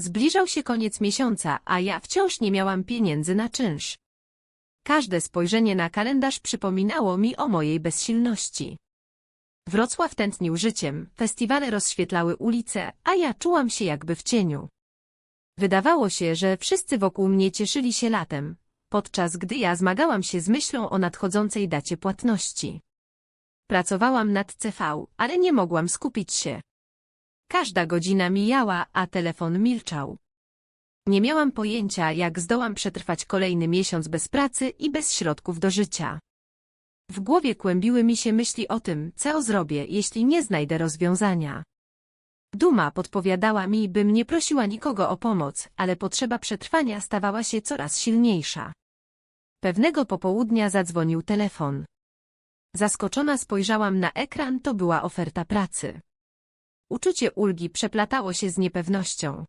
Zbliżał się koniec miesiąca, a ja wciąż nie miałam pieniędzy na czynsz. Każde spojrzenie na kalendarz przypominało mi o mojej bezsilności. Wrocław tętnił życiem, festiwale rozświetlały ulice, a ja czułam się jakby w cieniu. Wydawało się, że wszyscy wokół mnie cieszyli się latem, podczas gdy ja zmagałam się z myślą o nadchodzącej dacie płatności. Pracowałam nad CV, ale nie mogłam skupić się. Każda godzina mijała, a telefon milczał. Nie miałam pojęcia, jak zdołam przetrwać kolejny miesiąc bez pracy i bez środków do życia. W głowie kłębiły mi się myśli o tym, co zrobię, jeśli nie znajdę rozwiązania. Duma podpowiadała mi, bym nie prosiła nikogo o pomoc, ale potrzeba przetrwania stawała się coraz silniejsza. Pewnego popołudnia zadzwonił telefon. Zaskoczona spojrzałam na ekran, to była oferta pracy. Uczucie ulgi przeplatało się z niepewnością.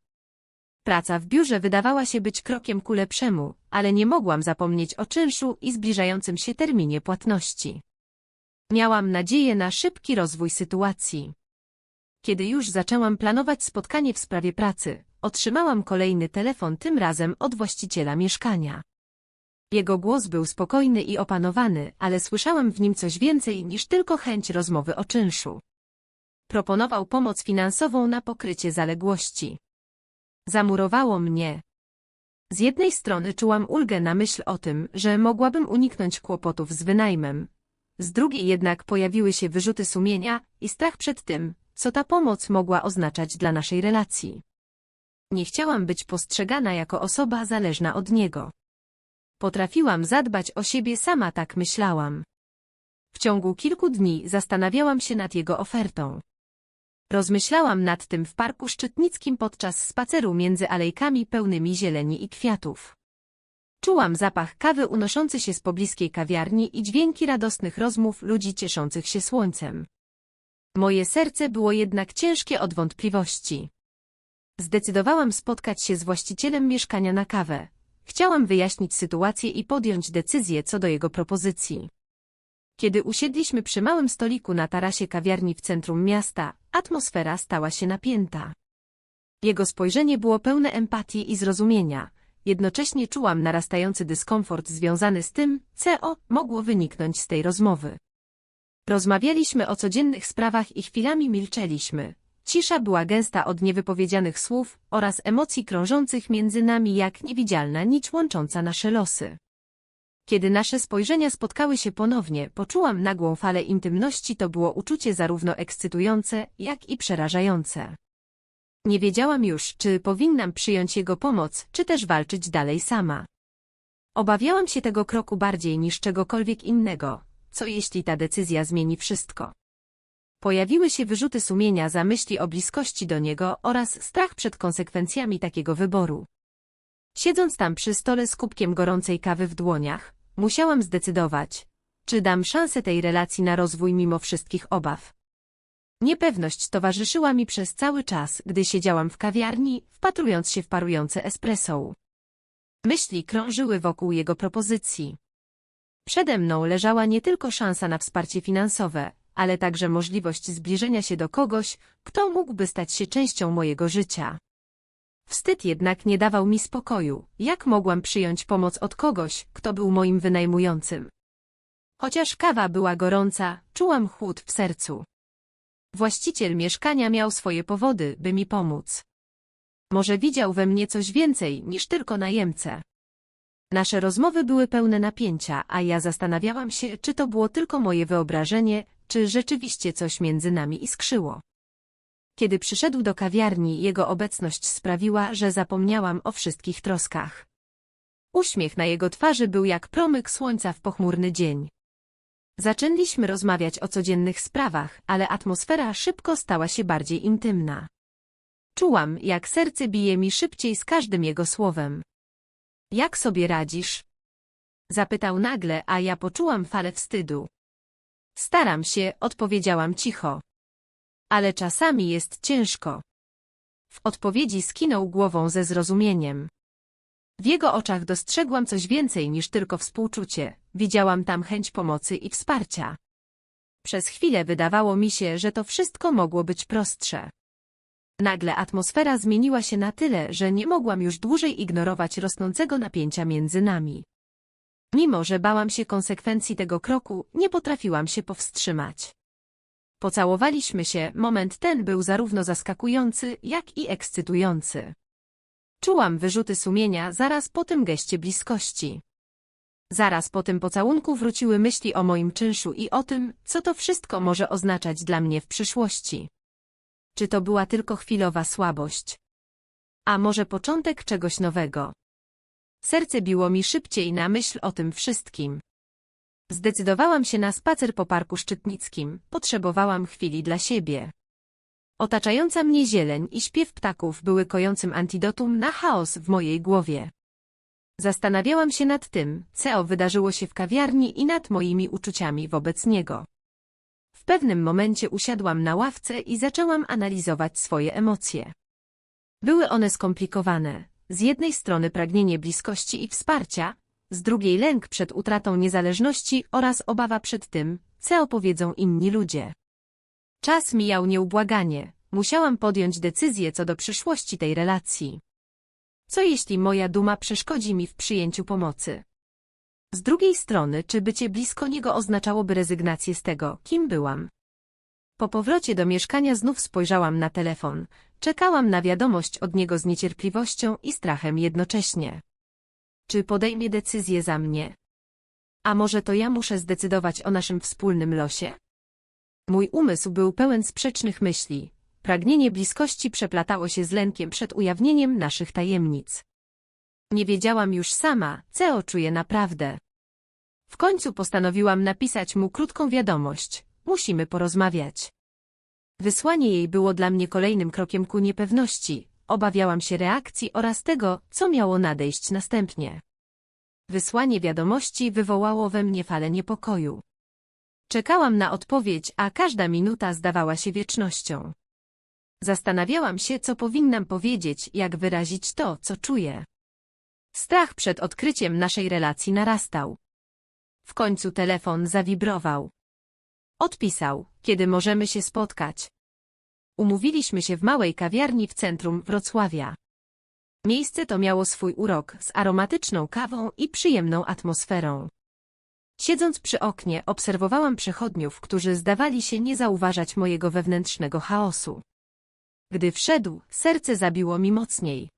Praca w biurze wydawała się być krokiem ku lepszemu, ale nie mogłam zapomnieć o czynszu i zbliżającym się terminie płatności. Miałam nadzieję na szybki rozwój sytuacji. Kiedy już zaczęłam planować spotkanie w sprawie pracy, otrzymałam kolejny telefon tym razem od właściciela mieszkania. Jego głos był spokojny i opanowany, ale słyszałam w nim coś więcej niż tylko chęć rozmowy o czynszu. Proponował pomoc finansową na pokrycie zaległości. Zamurowało mnie. Z jednej strony czułam ulgę na myśl o tym, że mogłabym uniknąć kłopotów z wynajmem. Z drugiej jednak pojawiły się wyrzuty sumienia i strach przed tym, co ta pomoc mogła oznaczać dla naszej relacji. Nie chciałam być postrzegana jako osoba zależna od niego. Potrafiłam zadbać o siebie sama, tak myślałam. W ciągu kilku dni zastanawiałam się nad jego ofertą. Rozmyślałam nad tym w parku szczytnickim podczas spaceru między alejkami pełnymi zieleni i kwiatów. Czułam zapach kawy unoszący się z pobliskiej kawiarni i dźwięki radosnych rozmów ludzi cieszących się słońcem. Moje serce było jednak ciężkie od wątpliwości. Zdecydowałam spotkać się z właścicielem mieszkania na kawę. Chciałam wyjaśnić sytuację i podjąć decyzję co do jego propozycji. Kiedy usiedliśmy przy małym stoliku na tarasie kawiarni w centrum miasta, atmosfera stała się napięta. Jego spojrzenie było pełne empatii i zrozumienia. Jednocześnie czułam narastający dyskomfort związany z tym, co mogło wyniknąć z tej rozmowy. Rozmawialiśmy o codziennych sprawach i chwilami milczeliśmy. Cisza była gęsta od niewypowiedzianych słów oraz emocji krążących między nami jak niewidzialna nić łącząca nasze losy. Kiedy nasze spojrzenia spotkały się ponownie, poczułam nagłą falę intymności, to było uczucie zarówno ekscytujące, jak i przerażające. Nie wiedziałam już, czy powinnam przyjąć jego pomoc, czy też walczyć dalej sama. Obawiałam się tego kroku bardziej niż czegokolwiek innego, co jeśli ta decyzja zmieni wszystko. Pojawiły się wyrzuty sumienia za myśli o bliskości do niego oraz strach przed konsekwencjami takiego wyboru. Siedząc tam przy stole z kubkiem gorącej kawy w dłoniach, musiałam zdecydować, czy dam szansę tej relacji na rozwój mimo wszystkich obaw. Niepewność towarzyszyła mi przez cały czas, gdy siedziałam w kawiarni, wpatrując się w parujące espresso. Myśli krążyły wokół jego propozycji. Przede mną leżała nie tylko szansa na wsparcie finansowe, ale także możliwość zbliżenia się do kogoś, kto mógłby stać się częścią mojego życia. Wstyd jednak nie dawał mi spokoju, jak mogłam przyjąć pomoc od kogoś, kto był moim wynajmującym. Chociaż kawa była gorąca, czułam chłód w sercu. Właściciel mieszkania miał swoje powody, by mi pomóc. Może widział we mnie coś więcej niż tylko najemcę. Nasze rozmowy były pełne napięcia, a ja zastanawiałam się, czy to było tylko moje wyobrażenie, czy rzeczywiście coś między nami iskrzyło. Kiedy przyszedł do kawiarni, jego obecność sprawiła, że zapomniałam o wszystkich troskach. Uśmiech na jego twarzy był jak promyk słońca w pochmurny dzień. Zaczęliśmy rozmawiać o codziennych sprawach, ale atmosfera szybko stała się bardziej intymna. Czułam, jak serce bije mi szybciej z każdym jego słowem. Jak sobie radzisz? Zapytał nagle, a ja poczułam falę wstydu. Staram się, odpowiedziałam cicho. Ale czasami jest ciężko. W odpowiedzi skinął głową ze zrozumieniem. W jego oczach dostrzegłam coś więcej niż tylko współczucie, widziałam tam chęć pomocy i wsparcia. Przez chwilę wydawało mi się, że to wszystko mogło być prostsze. Nagle atmosfera zmieniła się na tyle, że nie mogłam już dłużej ignorować rosnącego napięcia między nami. Mimo, że bałam się konsekwencji tego kroku, nie potrafiłam się powstrzymać. Pocałowaliśmy się, moment ten był zarówno zaskakujący, jak i ekscytujący. Czułam wyrzuty sumienia zaraz po tym geście bliskości. Zaraz po tym pocałunku wróciły myśli o moim czynszu i o tym, co to wszystko może oznaczać dla mnie w przyszłości. Czy to była tylko chwilowa słabość? A może początek czegoś nowego? Serce biło mi szybciej na myśl o tym wszystkim. Zdecydowałam się na spacer po parku szczytnickim, potrzebowałam chwili dla siebie. Otaczająca mnie zieleń i śpiew ptaków były kojącym antidotum na chaos w mojej głowie. Zastanawiałam się nad tym, co wydarzyło się w kawiarni i nad moimi uczuciami wobec niego. W pewnym momencie usiadłam na ławce i zaczęłam analizować swoje emocje. Były one skomplikowane. Z jednej strony pragnienie bliskości i wsparcia, z drugiej lęk przed utratą niezależności oraz obawa przed tym, co opowiedzą inni ludzie. Czas mijał nieubłaganie, musiałam podjąć decyzję co do przyszłości tej relacji. Co jeśli moja duma przeszkodzi mi w przyjęciu pomocy? Z drugiej strony, czy bycie blisko niego oznaczałoby rezygnację z tego, kim byłam? Po powrocie do mieszkania znów spojrzałam na telefon, czekałam na wiadomość od niego z niecierpliwością i strachem jednocześnie. Czy podejmie decyzję za mnie? A może to ja muszę zdecydować o naszym wspólnym losie? Mój umysł był pełen sprzecznych myśli. Pragnienie bliskości przeplatało się z lękiem przed ujawnieniem naszych tajemnic. Nie wiedziałam już sama, co czuję naprawdę. W końcu postanowiłam napisać mu krótką wiadomość. Musimy porozmawiać. Wysłanie jej było dla mnie kolejnym krokiem ku niepewności. Obawiałam się reakcji oraz tego, co miało nadejść następnie. Wysłanie wiadomości wywołało we mnie falę niepokoju. Czekałam na odpowiedź, a każda minuta zdawała się wiecznością. Zastanawiałam się, co powinnam powiedzieć, jak wyrazić to, co czuję. Strach przed odkryciem naszej relacji narastał. W końcu telefon zawibrował. Odpisał, kiedy możemy się spotkać. Umówiliśmy się w małej kawiarni w centrum Wrocławia. Miejsce to miało swój urok z aromatyczną kawą i przyjemną atmosferą. Siedząc przy oknie, obserwowałam przechodniów, którzy zdawali się nie zauważać mojego wewnętrznego chaosu. Gdy wszedł, serce zabiło mi mocniej.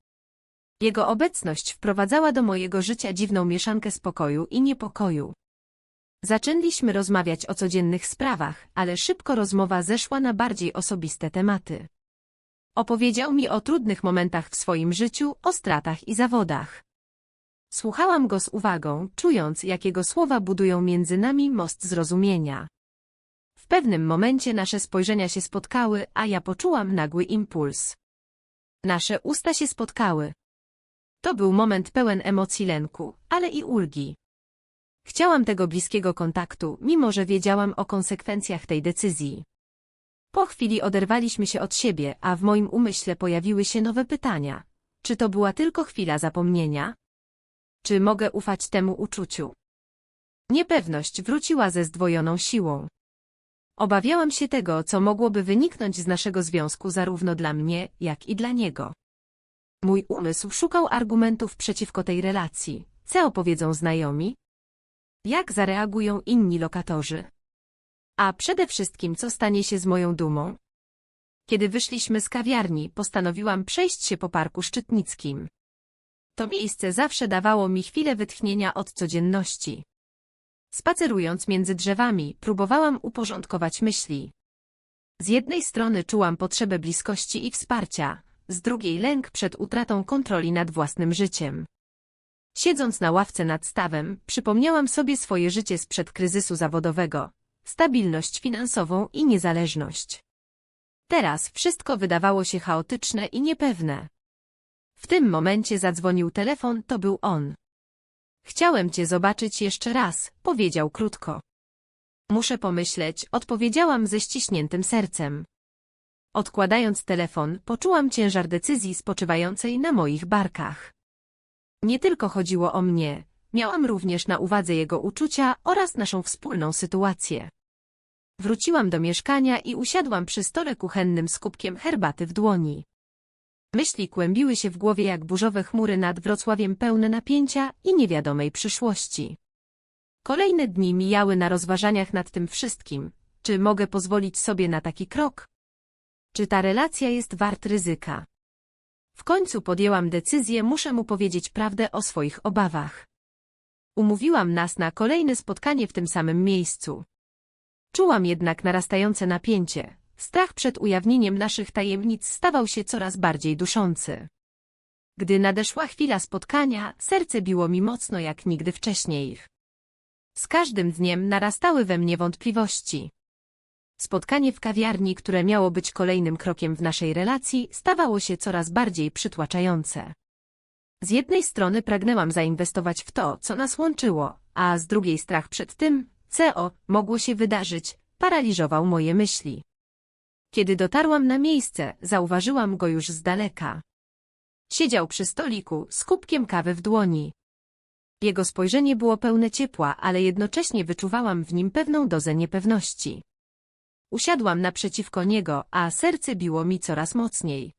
Jego obecność wprowadzała do mojego życia dziwną mieszankę spokoju i niepokoju. Zaczęliśmy rozmawiać o codziennych sprawach, ale szybko rozmowa zeszła na bardziej osobiste tematy. Opowiedział mi o trudnych momentach w swoim życiu, o stratach i zawodach. Słuchałam go z uwagą, czując, jak jego słowa budują między nami most zrozumienia. W pewnym momencie nasze spojrzenia się spotkały, a ja poczułam nagły impuls. Nasze usta się spotkały. To był moment pełen emocji lęku, ale i ulgi. Chciałam tego bliskiego kontaktu, mimo że wiedziałam o konsekwencjach tej decyzji. Po chwili oderwaliśmy się od siebie, a w moim umyśle pojawiły się nowe pytania. Czy to była tylko chwila zapomnienia? Czy mogę ufać temu uczuciu? Niepewność wróciła ze zdwojoną siłą. Obawiałam się tego, co mogłoby wyniknąć z naszego związku zarówno dla mnie, jak i dla niego. Mój umysł szukał argumentów przeciwko tej relacji. Co opowiedzą znajomi? Jak zareagują inni lokatorzy? A przede wszystkim, co stanie się z moją dumą? Kiedy wyszliśmy z kawiarni, postanowiłam przejść się po parku szczytnickim. To miejsce zawsze dawało mi chwilę wytchnienia od codzienności. Spacerując między drzewami, próbowałam uporządkować myśli. Z jednej strony czułam potrzebę bliskości i wsparcia, z drugiej lęk przed utratą kontroli nad własnym życiem. Siedząc na ławce nad stawem, przypomniałam sobie swoje życie sprzed kryzysu zawodowego, stabilność finansową i niezależność. Teraz wszystko wydawało się chaotyczne i niepewne. W tym momencie zadzwonił telefon, to był on. Chciałem cię zobaczyć jeszcze raz, powiedział krótko. Muszę pomyśleć, odpowiedziałam ze ściśniętym sercem. Odkładając telefon, poczułam ciężar decyzji spoczywającej na moich barkach. Nie tylko chodziło o mnie, miałam również na uwadze jego uczucia oraz naszą wspólną sytuację. Wróciłam do mieszkania i usiadłam przy stole kuchennym z kubkiem herbaty w dłoni. Myśli kłębiły się w głowie jak burzowe chmury nad Wrocławiem pełne napięcia i niewiadomej przyszłości. Kolejne dni mijały na rozważaniach nad tym wszystkim. Czy mogę pozwolić sobie na taki krok? Czy ta relacja jest wart ryzyka? W końcu podjęłam decyzję, muszę mu powiedzieć prawdę o swoich obawach. Umówiłam nas na kolejne spotkanie w tym samym miejscu. Czułam jednak narastające napięcie. Strach przed ujawnieniem naszych tajemnic stawał się coraz bardziej duszący. Gdy nadeszła chwila spotkania, serce biło mi mocno jak nigdy wcześniej. Z każdym dniem narastały we mnie wątpliwości. Spotkanie w kawiarni, które miało być kolejnym krokiem w naszej relacji, stawało się coraz bardziej przytłaczające. Z jednej strony pragnęłam zainwestować w to, co nas łączyło, a z drugiej strach przed tym, co mogło się wydarzyć, paraliżował moje myśli. Kiedy dotarłam na miejsce, zauważyłam go już z daleka. Siedział przy stoliku z kubkiem kawy w dłoni. Jego spojrzenie było pełne ciepła, ale jednocześnie wyczuwałam w nim pewną dozę niepewności. Usiadłam naprzeciwko niego, a serce biło mi coraz mocniej.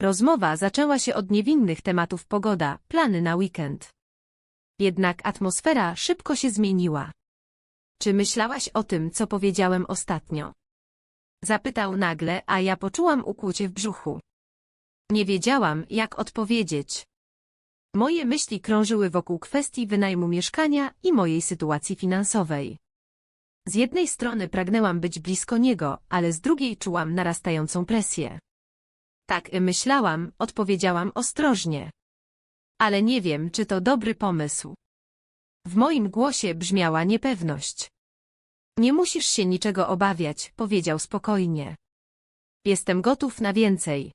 Rozmowa zaczęła się od niewinnych tematów pogoda, plany na weekend. Jednak atmosfera szybko się zmieniła. Czy myślałaś o tym, co powiedziałem ostatnio? Zapytał nagle, a ja poczułam ukłucie w brzuchu. Nie wiedziałam, jak odpowiedzieć. Moje myśli krążyły wokół kwestii wynajmu mieszkania i mojej sytuacji finansowej. Z jednej strony pragnęłam być blisko niego, ale z drugiej czułam narastającą presję. Tak myślałam, odpowiedziałam ostrożnie. Ale nie wiem, czy to dobry pomysł. W moim głosie brzmiała niepewność. Nie musisz się niczego obawiać, powiedział spokojnie. Jestem gotów na więcej.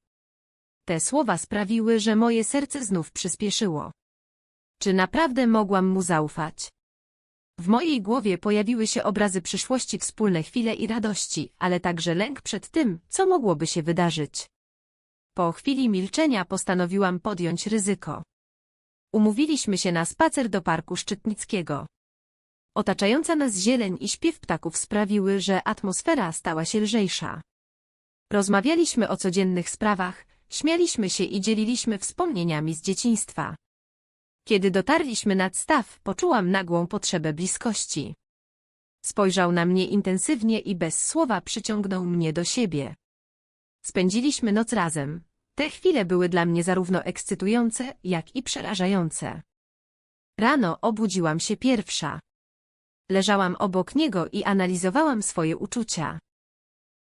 Te słowa sprawiły, że moje serce znów przyspieszyło. Czy naprawdę mogłam mu zaufać? W mojej głowie pojawiły się obrazy przyszłości, wspólne chwile i radości, ale także lęk przed tym, co mogłoby się wydarzyć. Po chwili milczenia postanowiłam podjąć ryzyko. Umówiliśmy się na spacer do parku Szczytnickiego. Otaczająca nas zieleń i śpiew ptaków sprawiły, że atmosfera stała się lżejsza. Rozmawialiśmy o codziennych sprawach, śmialiśmy się i dzieliliśmy wspomnieniami z dzieciństwa. Kiedy dotarliśmy nad staw, poczułam nagłą potrzebę bliskości. Spojrzał na mnie intensywnie i bez słowa przyciągnął mnie do siebie. Spędziliśmy noc razem. Te chwile były dla mnie zarówno ekscytujące, jak i przerażające. Rano obudziłam się pierwsza. Leżałam obok niego i analizowałam swoje uczucia.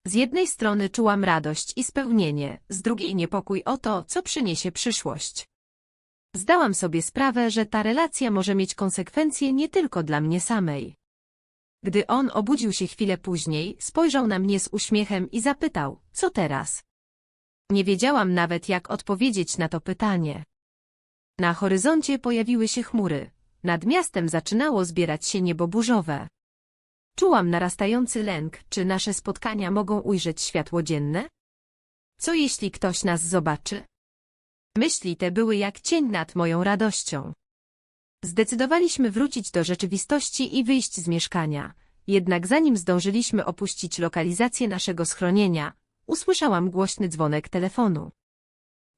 Z jednej strony czułam radość i spełnienie, z drugiej niepokój o to, co przyniesie przyszłość. Zdałam sobie sprawę, że ta relacja może mieć konsekwencje nie tylko dla mnie samej. Gdy on obudził się chwilę później, spojrzał na mnie z uśmiechem i zapytał, co teraz? Nie wiedziałam nawet, jak odpowiedzieć na to pytanie. Na horyzoncie pojawiły się chmury. Nad miastem zaczynało zbierać się niebo burzowe. Czułam narastający lęk, czy nasze spotkania mogą ujrzeć światło dzienne? Co jeśli ktoś nas zobaczy? Myśli te były jak cień nad moją radością. Zdecydowaliśmy wrócić do rzeczywistości i wyjść z mieszkania. Jednak zanim zdążyliśmy opuścić lokalizację naszego schronienia, usłyszałam głośny dzwonek telefonu.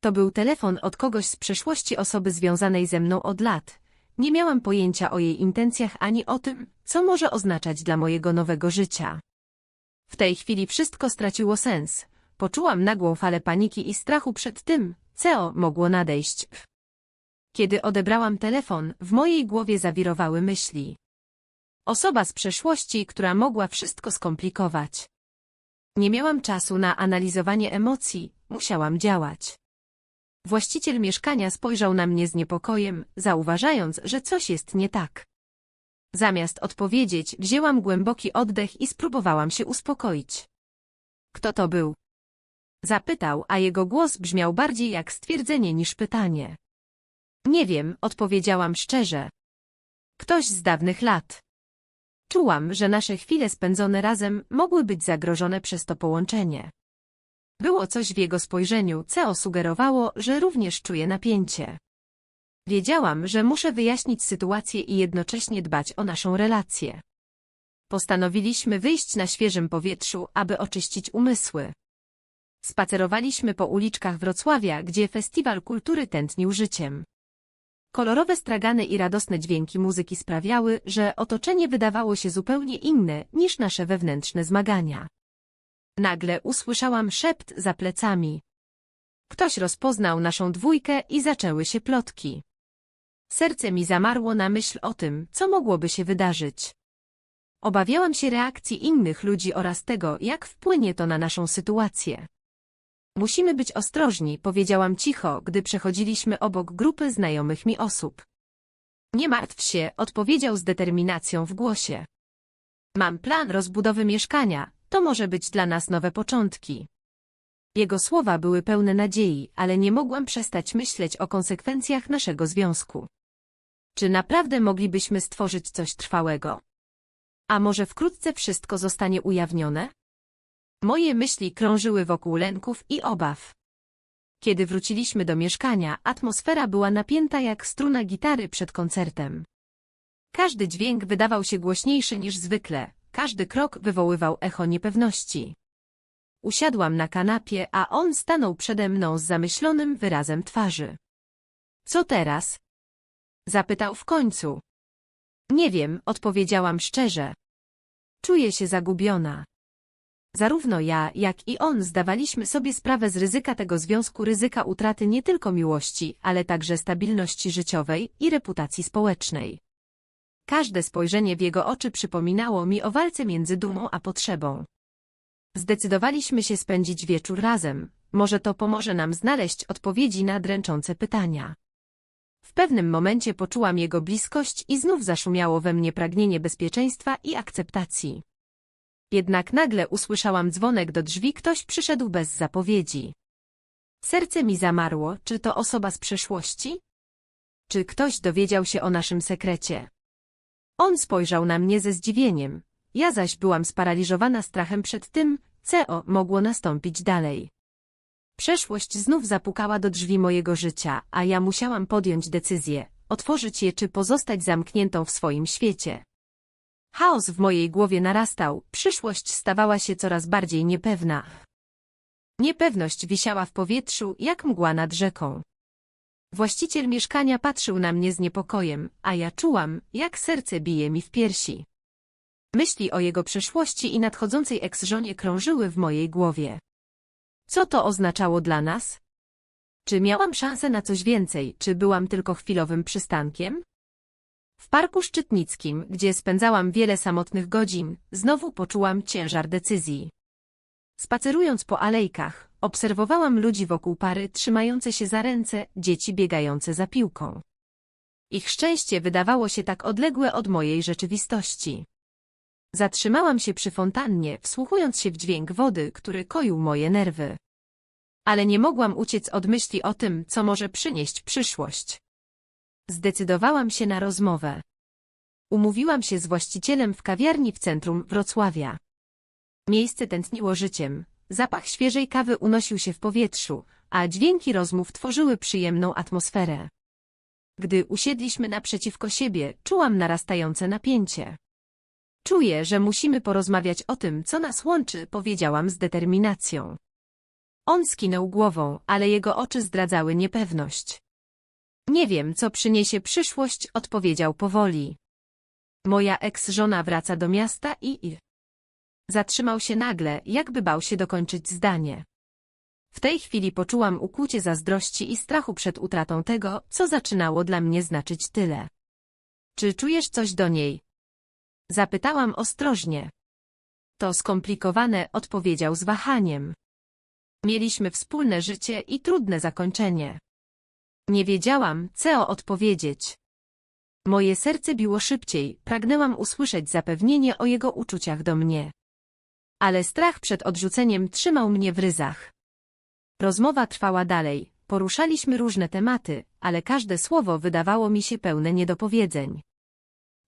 To był telefon od kogoś z przeszłości osoby związanej ze mną od lat. Nie miałam pojęcia o jej intencjach ani o tym, co może oznaczać dla mojego nowego życia. W tej chwili wszystko straciło sens. Poczułam nagłą falę paniki i strachu przed tym, co mogło nadejść. Kiedy odebrałam telefon, w mojej głowie zawirowały myśli. Osoba z przeszłości, która mogła wszystko skomplikować. Nie miałam czasu na analizowanie emocji, musiałam działać. Właściciel mieszkania spojrzał na mnie z niepokojem, zauważając, że coś jest nie tak. Zamiast odpowiedzieć, wzięłam głęboki oddech i spróbowałam się uspokoić. Kto to był? Zapytał, a jego głos brzmiał bardziej jak stwierdzenie niż pytanie. Nie wiem, odpowiedziałam szczerze. Ktoś z dawnych lat. Czułam, że nasze chwile spędzone razem mogły być zagrożone przez to połączenie. Było coś w jego spojrzeniu, co sugerowało, że również czuje napięcie. Wiedziałam, że muszę wyjaśnić sytuację i jednocześnie dbać o naszą relację. Postanowiliśmy wyjść na świeżym powietrzu, aby oczyścić umysły. Spacerowaliśmy po uliczkach Wrocławia, gdzie festiwal kultury tętnił życiem. Kolorowe stragany i radosne dźwięki muzyki sprawiały, że otoczenie wydawało się zupełnie inne niż nasze wewnętrzne zmagania. Nagle usłyszałam szept za plecami. Ktoś rozpoznał naszą dwójkę i zaczęły się plotki. Serce mi zamarło na myśl o tym, co mogłoby się wydarzyć. Obawiałam się reakcji innych ludzi oraz tego, jak wpłynie to na naszą sytuację. Musimy być ostrożni, powiedziałam cicho, gdy przechodziliśmy obok grupy znajomych mi osób. Nie martw się, odpowiedział z determinacją w głosie. Mam plan rozbudowy mieszkania, to może być dla nas nowe początki. Jego słowa były pełne nadziei, ale nie mogłam przestać myśleć o konsekwencjach naszego związku. Czy naprawdę moglibyśmy stworzyć coś trwałego? A może wkrótce wszystko zostanie ujawnione? Moje myśli krążyły wokół lęków i obaw. Kiedy wróciliśmy do mieszkania, atmosfera była napięta jak struna gitary przed koncertem. Każdy dźwięk wydawał się głośniejszy niż zwykle, każdy krok wywoływał echo niepewności. Usiadłam na kanapie, a on stanął przede mną z zamyślonym wyrazem twarzy. Co teraz? Zapytał w końcu. Nie wiem, odpowiedziałam szczerze. Czuję się zagubiona. Zarówno ja, jak i on zdawaliśmy sobie sprawę z ryzyka tego związku, ryzyka utraty nie tylko miłości, ale także stabilności życiowej i reputacji społecznej. Każde spojrzenie w jego oczy przypominało mi o walce między dumą a potrzebą. Zdecydowaliśmy się spędzić wieczór razem, może to pomoże nam znaleźć odpowiedzi na dręczące pytania. W pewnym momencie poczułam jego bliskość i znów zaszumiało we mnie pragnienie bezpieczeństwa i akceptacji. Jednak nagle usłyszałam dzwonek do drzwi, ktoś przyszedł bez zapowiedzi. Serce mi zamarło, czy to osoba z przeszłości? Czy ktoś dowiedział się o naszym sekrecie? On spojrzał na mnie ze zdziwieniem, ja zaś byłam sparaliżowana strachem przed tym, co mogło nastąpić dalej. Przeszłość znów zapukała do drzwi mojego życia, a ja musiałam podjąć decyzję, otworzyć je czy pozostać zamkniętą w swoim świecie. Chaos w mojej głowie narastał, przyszłość stawała się coraz bardziej niepewna. Niepewność wisiała w powietrzu, jak mgła nad rzeką. Właściciel mieszkania patrzył na mnie z niepokojem, a ja czułam, jak serce bije mi w piersi. Myśli o jego przeszłości i nadchodzącej eks-żonie krążyły w mojej głowie. Co to oznaczało dla nas? Czy miałam szansę na coś więcej, czy byłam tylko chwilowym przystankiem? W parku szczytnickim, gdzie spędzałam wiele samotnych godzin, znowu poczułam ciężar decyzji. Spacerując po alejkach, obserwowałam ludzi wokół pary trzymające się za ręce, dzieci biegające za piłką. Ich szczęście wydawało się tak odległe od mojej rzeczywistości. Zatrzymałam się przy fontannie, wsłuchując się w dźwięk wody, który koił moje nerwy. Ale nie mogłam uciec od myśli o tym, co może przynieść przyszłość. Zdecydowałam się na rozmowę. Umówiłam się z właścicielem w kawiarni w centrum Wrocławia. Miejsce tętniło życiem, zapach świeżej kawy unosił się w powietrzu, a dźwięki rozmów tworzyły przyjemną atmosferę. Gdy usiedliśmy naprzeciwko siebie, czułam narastające napięcie. Czuję, że musimy porozmawiać o tym, co nas łączy, powiedziałam z determinacją. On skinął głową, ale jego oczy zdradzały niepewność. Nie wiem, co przyniesie przyszłość, odpowiedział powoli. Moja eks-żona wraca do miasta i... i... Zatrzymał się nagle, jakby bał się dokończyć zdanie. W tej chwili poczułam ukłucie zazdrości i strachu przed utratą tego, co zaczynało dla mnie znaczyć tyle. Czy czujesz coś do niej? Zapytałam ostrożnie. To skomplikowane, odpowiedział z wahaniem. Mieliśmy wspólne życie i trudne zakończenie. Nie wiedziałam, co odpowiedzieć. Moje serce biło szybciej, pragnęłam usłyszeć zapewnienie o jego uczuciach do mnie. Ale strach przed odrzuceniem trzymał mnie w ryzach. Rozmowa trwała dalej, poruszaliśmy różne tematy, ale każde słowo wydawało mi się pełne niedopowiedzeń.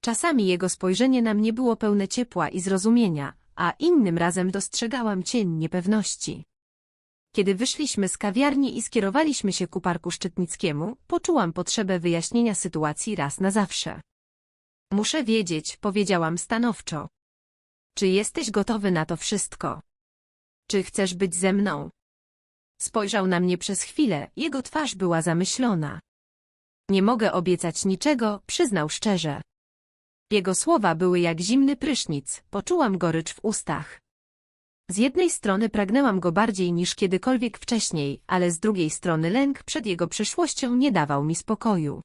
Czasami jego spojrzenie na mnie było pełne ciepła i zrozumienia, a innym razem dostrzegałam cień niepewności. Kiedy wyszliśmy z kawiarni i skierowaliśmy się ku Parku Szczytnickiemu, poczułam potrzebę wyjaśnienia sytuacji raz na zawsze. Muszę wiedzieć, powiedziałam stanowczo. Czy jesteś gotowy na to wszystko? Czy chcesz być ze mną? Spojrzał na mnie przez chwilę, jego twarz była zamyślona. Nie mogę obiecać niczego, przyznał szczerze. Jego słowa były jak zimny prysznic, poczułam gorycz w ustach. Z jednej strony pragnęłam go bardziej niż kiedykolwiek wcześniej, ale z drugiej strony lęk przed jego przyszłością nie dawał mi spokoju.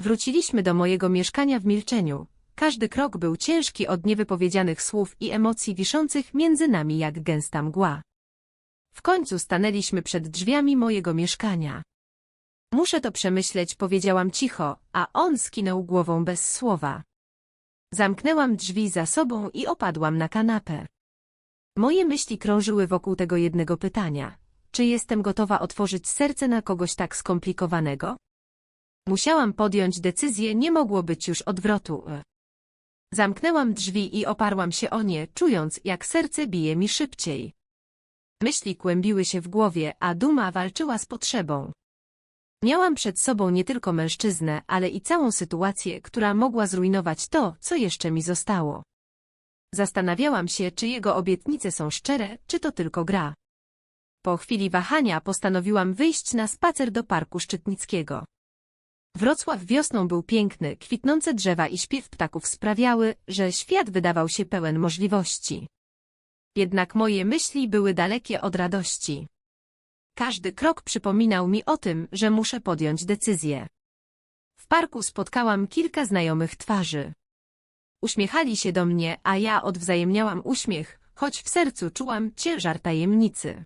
Wróciliśmy do mojego mieszkania w milczeniu. Każdy krok był ciężki od niewypowiedzianych słów i emocji wiszących między nami jak gęsta mgła. W końcu stanęliśmy przed drzwiami mojego mieszkania. Muszę to przemyśleć, powiedziałam cicho, a on skinął głową bez słowa. Zamknęłam drzwi za sobą i opadłam na kanapę. Moje myśli krążyły wokół tego jednego pytania. Czy jestem gotowa otworzyć serce na kogoś tak skomplikowanego? Musiałam podjąć decyzję, nie mogło być już odwrotu. Zamknęłam drzwi i oparłam się o nie, czując, jak serce bije mi szybciej. Myśli kłębiły się w głowie, a duma walczyła z potrzebą. Miałam przed sobą nie tylko mężczyznę, ale i całą sytuację, która mogła zrujnować to, co jeszcze mi zostało. Zastanawiałam się, czy jego obietnice są szczere, czy to tylko gra. Po chwili wahania postanowiłam wyjść na spacer do parku Szczytnickiego. Wrocław wiosną był piękny, kwitnące drzewa i śpiew ptaków sprawiały, że świat wydawał się pełen możliwości. Jednak moje myśli były dalekie od radości. Każdy krok przypominał mi o tym, że muszę podjąć decyzję. W parku spotkałam kilka znajomych twarzy. Uśmiechali się do mnie, a ja odwzajemniałam uśmiech, choć w sercu czułam ciężar tajemnicy.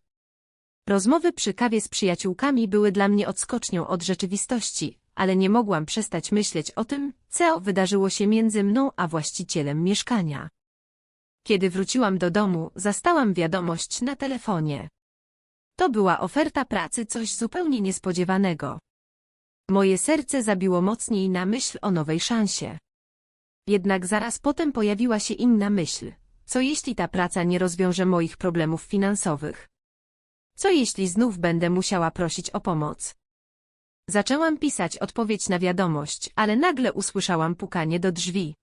Rozmowy przy kawie z przyjaciółkami były dla mnie odskocznią od rzeczywistości, ale nie mogłam przestać myśleć o tym, co wydarzyło się między mną a właścicielem mieszkania. Kiedy wróciłam do domu, zastałam wiadomość na telefonie. To była oferta pracy coś zupełnie niespodziewanego. Moje serce zabiło mocniej na myśl o nowej szansie. Jednak zaraz potem pojawiła się inna myśl. Co jeśli ta praca nie rozwiąże moich problemów finansowych? Co jeśli znów będę musiała prosić o pomoc? Zaczęłam pisać odpowiedź na wiadomość, ale nagle usłyszałam pukanie do drzwi.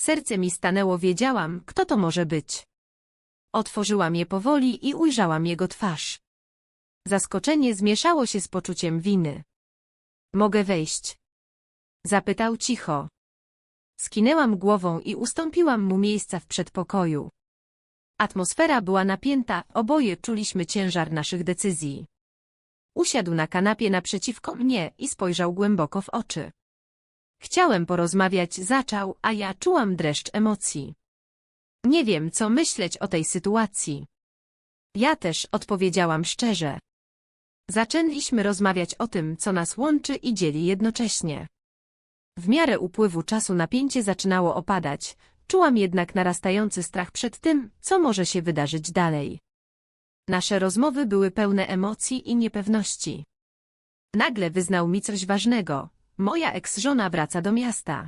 Serce mi stanęło, wiedziałam, kto to może być. Otworzyłam je powoli i ujrzałam jego twarz. Zaskoczenie zmieszało się z poczuciem winy. Mogę wejść? Zapytał cicho. Skinęłam głową i ustąpiłam mu miejsca w przedpokoju. Atmosfera była napięta, oboje czuliśmy ciężar naszych decyzji. Usiadł na kanapie naprzeciwko mnie i spojrzał głęboko w oczy. Chciałem porozmawiać, zaczął, a ja czułam dreszcz emocji. Nie wiem, co myśleć o tej sytuacji. Ja też odpowiedziałam szczerze. Zaczęliśmy rozmawiać o tym, co nas łączy i dzieli jednocześnie. W miarę upływu czasu napięcie zaczynało opadać, czułam jednak narastający strach przed tym, co może się wydarzyć dalej. Nasze rozmowy były pełne emocji i niepewności. Nagle wyznał mi coś ważnego. Moja eks-żona wraca do miasta.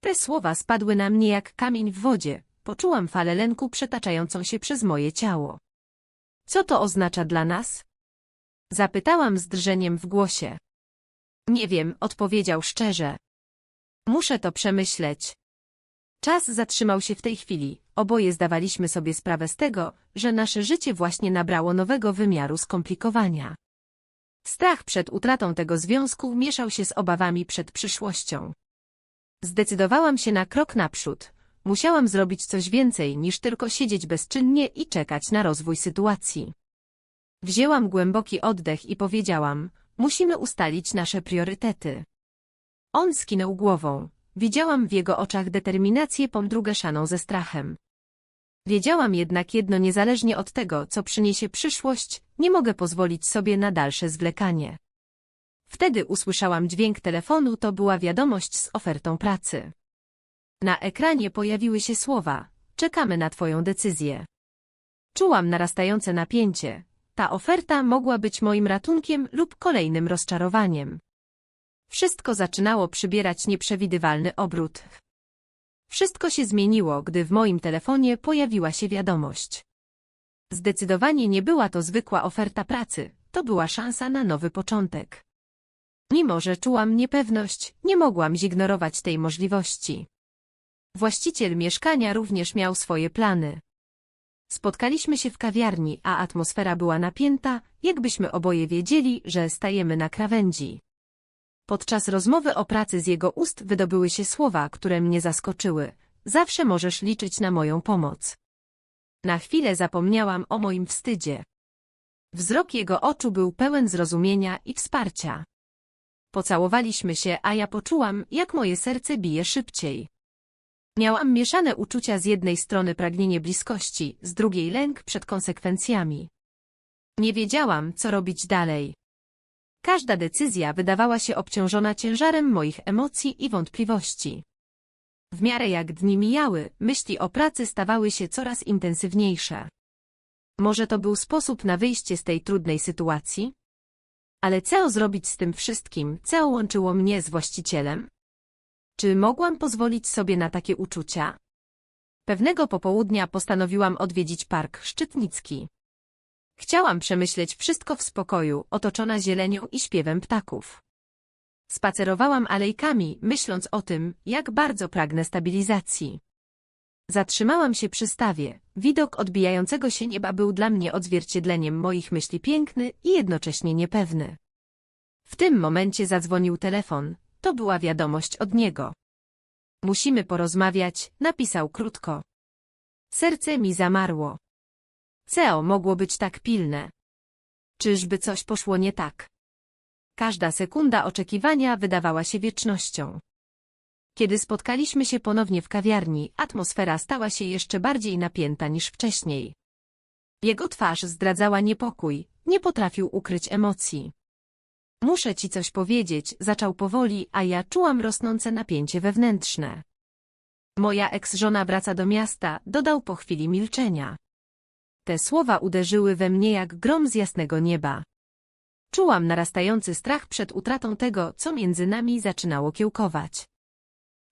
Te słowa spadły na mnie jak kamień w wodzie. Poczułam falę lęku przetaczającą się przez moje ciało. Co to oznacza dla nas? Zapytałam z drżeniem w głosie. Nie wiem, odpowiedział szczerze. Muszę to przemyśleć. Czas zatrzymał się w tej chwili. Oboje zdawaliśmy sobie sprawę z tego, że nasze życie właśnie nabrało nowego wymiaru skomplikowania. Strach przed utratą tego związku mieszał się z obawami przed przyszłością. Zdecydowałam się na krok naprzód. Musiałam zrobić coś więcej niż tylko siedzieć bezczynnie i czekać na rozwój sytuacji. Wzięłam głęboki oddech i powiedziałam, musimy ustalić nasze priorytety. On skinął głową. Widziałam w jego oczach determinację pomdrugeszaną ze strachem. Wiedziałam jednak jedno niezależnie od tego, co przyniesie przyszłość, nie mogę pozwolić sobie na dalsze zwlekanie. Wtedy usłyszałam dźwięk telefonu, to była wiadomość z ofertą pracy. Na ekranie pojawiły się słowa, czekamy na twoją decyzję. Czułam narastające napięcie, ta oferta mogła być moim ratunkiem lub kolejnym rozczarowaniem. Wszystko zaczynało przybierać nieprzewidywalny obrót. Wszystko się zmieniło, gdy w moim telefonie pojawiła się wiadomość. Zdecydowanie nie była to zwykła oferta pracy, to była szansa na nowy początek. Mimo, że czułam niepewność, nie mogłam zignorować tej możliwości. Właściciel mieszkania również miał swoje plany. Spotkaliśmy się w kawiarni, a atmosfera była napięta, jakbyśmy oboje wiedzieli, że stajemy na krawędzi. Podczas rozmowy o pracy z jego ust wydobyły się słowa, które mnie zaskoczyły. Zawsze możesz liczyć na moją pomoc. Na chwilę zapomniałam o moim wstydzie. Wzrok jego oczu był pełen zrozumienia i wsparcia. Pocałowaliśmy się, a ja poczułam, jak moje serce bije szybciej. Miałam mieszane uczucia z jednej strony pragnienie bliskości, z drugiej lęk przed konsekwencjami. Nie wiedziałam, co robić dalej. Każda decyzja wydawała się obciążona ciężarem moich emocji i wątpliwości. W miarę jak dni mijały, myśli o pracy stawały się coraz intensywniejsze. Może to był sposób na wyjście z tej trudnej sytuacji? Ale co zrobić z tym wszystkim, co łączyło mnie z właścicielem? Czy mogłam pozwolić sobie na takie uczucia? Pewnego popołudnia postanowiłam odwiedzić park Szczytnicki. Chciałam przemyśleć wszystko w spokoju, otoczona zielenią i śpiewem ptaków. Spacerowałam alejkami, myśląc o tym, jak bardzo pragnę stabilizacji. Zatrzymałam się przy stawie. Widok odbijającego się nieba był dla mnie odzwierciedleniem moich myśli piękny i jednocześnie niepewny. W tym momencie zadzwonił telefon. To była wiadomość od niego. Musimy porozmawiać, napisał krótko. Serce mi zamarło. Ceo mogło być tak pilne. Czyżby coś poszło nie tak? Każda sekunda oczekiwania wydawała się wiecznością. Kiedy spotkaliśmy się ponownie w kawiarni, atmosfera stała się jeszcze bardziej napięta niż wcześniej. Jego twarz zdradzała niepokój, nie potrafił ukryć emocji. Muszę ci coś powiedzieć, zaczął powoli, a ja czułam rosnące napięcie wewnętrzne. Moja eks-żona wraca do miasta, dodał po chwili milczenia. Te słowa uderzyły we mnie jak grom z jasnego nieba. Czułam narastający strach przed utratą tego, co między nami zaczynało kiełkować.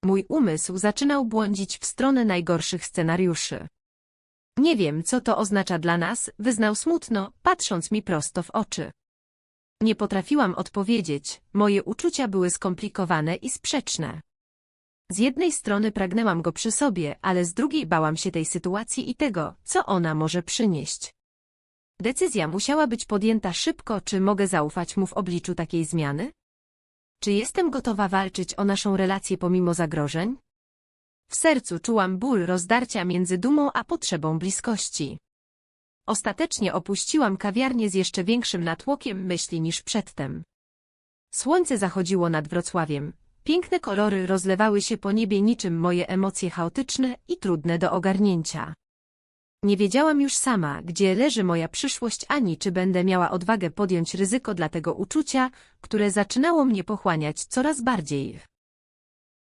Mój umysł zaczynał błądzić w stronę najgorszych scenariuszy. Nie wiem, co to oznacza dla nas, wyznał smutno, patrząc mi prosto w oczy. Nie potrafiłam odpowiedzieć, moje uczucia były skomplikowane i sprzeczne. Z jednej strony pragnęłam go przy sobie, ale z drugiej bałam się tej sytuacji i tego, co ona może przynieść. Decyzja musiała być podjęta szybko, czy mogę zaufać mu w obliczu takiej zmiany? Czy jestem gotowa walczyć o naszą relację pomimo zagrożeń? W sercu czułam ból rozdarcia między dumą a potrzebą bliskości. Ostatecznie opuściłam kawiarnię z jeszcze większym natłokiem myśli niż przedtem. Słońce zachodziło nad Wrocławiem. Piękne kolory rozlewały się po niebie niczym moje emocje chaotyczne i trudne do ogarnięcia. Nie wiedziałam już sama, gdzie leży moja przyszłość, ani czy będę miała odwagę podjąć ryzyko dla tego uczucia, które zaczynało mnie pochłaniać coraz bardziej.